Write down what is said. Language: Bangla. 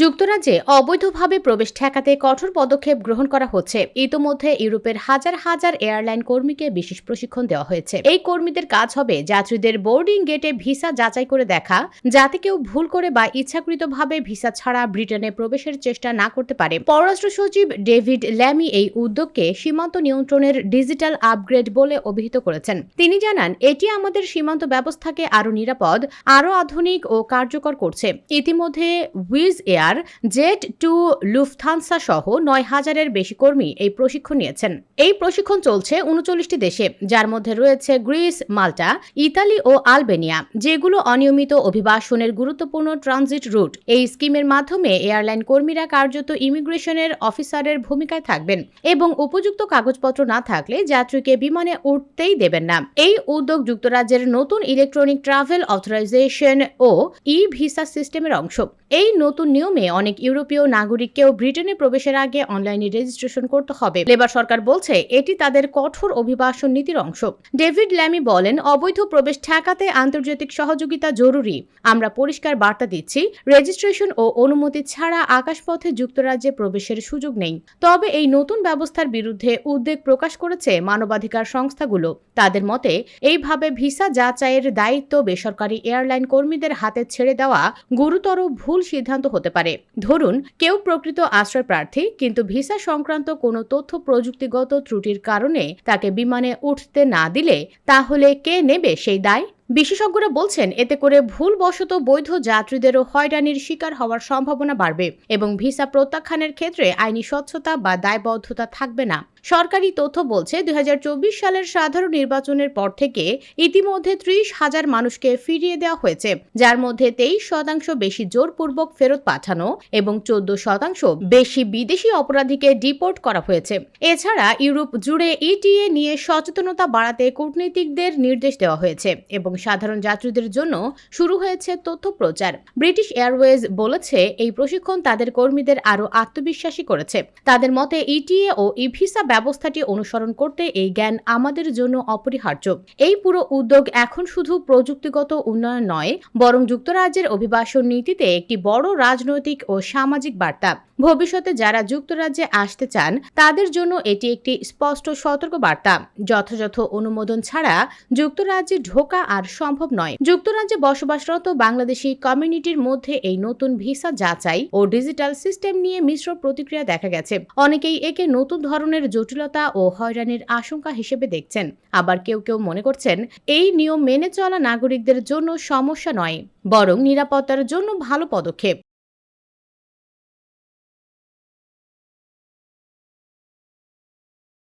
যুক্তরাজ্যে অবৈধভাবে প্রবেশ ঠেকাতে কঠোর পদক্ষেপ গ্রহণ করা হচ্ছে। ইতোমধ্যে ইউরোপের হাজার হাজার এয়ারলাইন কর্মীকে বিশেষ প্রশিক্ষণ দেওয়া হয়েছে। এই কর্মীদের কাজ হবে যাত্রীদের বোর্ডিং গেটে ভিসা যাচাই করে দেখা, যাতে কেউ ভুল করে বা ইচ্ছাকৃতভাবে ভিসা ছাড়া ব্রিটেনে প্রবেশের চেষ্টা না করতে পারে। পররাষ্ট্র সচিব ডেভিড ল্যামি এই উদ্যোগকে সীমান্ত নিয়ন্ত্রণের ডিজিটাল আপগ্রেড বলে অভিহিত করেছেন। তিনি জানান, এটি আমাদের সীমান্ত ব্যবস্থাকে আরও নিরাপদ, আরও আধুনিক ও কার্যকর করছে। ইতিমধ্যে Wizz Air Jet two Lufthansa সহ নয় হাজারের বেশি কর্মী এই প্রশিক্ষণ নিয়েছেন। এই প্রশিক্ষণ চলছে উনচল্লিশটি দেশে, যার মধ্যে রয়েছে গ্রিস, মাল্টা, ইতালি ও আলবেনিয়া, যেগুলো অনিয়মিত অভিবাসনের গুরুত্বপূর্ণ ট্রানজিট রুট। এই স্কিমের মাধ্যমে এয়ারলাইন কর্মীরা কার্যত ইমিগ্রেশনের অফিসারের ভূমিকায় থাকবেন এবং উপযুক্ত কাগজপত্র না থাকলে যাত্রীকে বিমানে উঠতেই দেবেন না। এই উদ্যোগ যুক্তরাজ্যের নতুন ইলেকট্রনিক ট্রাভেল অথরাইজেশন ও ই ভিসা সিস্টেমের অংশ। এই নতুন নিয়মে অনেক ইউরোপীয় নাগরিককেও ব্রিটেনে প্রবেশের আগে অনলাইনে রেজিস্ট্রেশন করতে হবে। লেবার সরকার বলছে, এটি তাদের কঠোর অভিবাসন নীতির অংশ। ডেভিড ল্যামি বলেন, অবৈধ প্রবেশ ঠেকাতে আন্তর্জাতিক সহযোগিতা জরুরি। আমরা পরিষ্কার বার্তা দিচ্ছি, রেজিস্ট্রেশন ও অনুমতি ছাড়া আকাশপথে যুক্তরাজ্যে প্রবেশের সুযোগ নেই। তবে এই নতুন ব্যবস্থার বিরুদ্ধে উদ্বেগ প্রকাশ করেছে মানবাধিকার সংস্থাগুলো। তাদের মতে, এইভাবে ভিসা যাচাইয়ের দায়িত্ব বেসরকারি এয়ারলাইন কর্মীদের হাতে ছেড়ে দেওয়া গুরুতর ভুল সিদ্ধান্ত হতে পারে। ধরুন, কেউ প্রকৃত আশ্রয় প্রার্থী, কিন্তু ভিসা সংক্রান্ত কোনো তথ্য প্রযুক্তিগত ত্রুটির কারণে তাকে বিমানে উঠতে না দিলে, তাহলে কে নেবে সেই দায়? বিশেষজ্ঞরা বলছেন, এতে করে ভুলবশত বৈধ যাত্রীদেরও হয়রানির শিকার হওয়ার সম্ভাবনা বাড়বে এবং ভিসা প্রত্যাখ্যানের ক্ষেত্রে আইনি স্বচ্ছতা বা দায়বদ্ধতা থাকবে না। সরকারি তথ্য বলছে, দুই হাজার চব্বিশ সালের সাধারণ নির্বাচনের পর থেকে ইতিমধ্যে ত্রিশ হাজার মানুষকে ফিরিয়ে দেওয়া হয়েছে, যার মধ্যে তেইশ শতাংশ বেশি জোরপূর্বক ফেরত পাঠানো এবং চোদ্দ শতাংশ বেশি বিদেশি অপরাধীকে ডিপোর্ট করা হয়েছে। এছাড়া ইউরোপ জুড়ে ইটিএ নিয়ে সচেতনতা বাড়াতে কূটনীতিকদের নির্দেশ দেওয়া হয়েছে এবং সাধারণ যাত্রীদের জন্য শুরু হয়েছে তথ্য প্রচার। ব্রিটিশ এয়ারওয়েজ বলেছে, এই প্রশিক্ষণ তাদের কর্মীদের আরও আত্মবিশ্বাসী করেছে। তাদের মতে, ইটিএ ও ইভিসা ব্যবস্থাটি অনুসরণ করতে এই জ্ঞান আমাদের জন্য অপরিহার্য। এই পুরো উদ্যোগ এখন শুধু প্রযুক্তিগত উন্নয়ন নয়, বরং যুক্তরাজ্যের অভিবাসন নীতিতে একটি বড় রাজনৈতিক ও সামাজিক বার্তা। ভবিষ্যতে যারা যুক্তরাজ্যে আসতে চান, তাদের জন্য এটি একটি স্পষ্ট সতর্ক বার্তা। যথাযথ অনুমোদন ছাড়া যুক্তরাজ্যে ঢোকা আর সম্ভব নয়। যুক্তরাজ্যে বসবাসরত বাংলাদেশি কমিউনিটির মধ্যে এই নতুন ভিসা যাচাই ও ডিজিটাল সিস্টেম নিয়ে মিশ্র প্রতিক্রিয়া দেখা গেছে। অনেকেই একে নতুন ধরনের জটিলতা ও হয়রানির আশঙ্কা হিসেবে দেখছেন। আবার কেউ কেউ মনে করছেন, এই নিয়ম মেনে চলা নাগরিকদের জন্য সমস্যা নয়, বরং নিরাপত্তার জন্য ভালো পদক্ষেপ।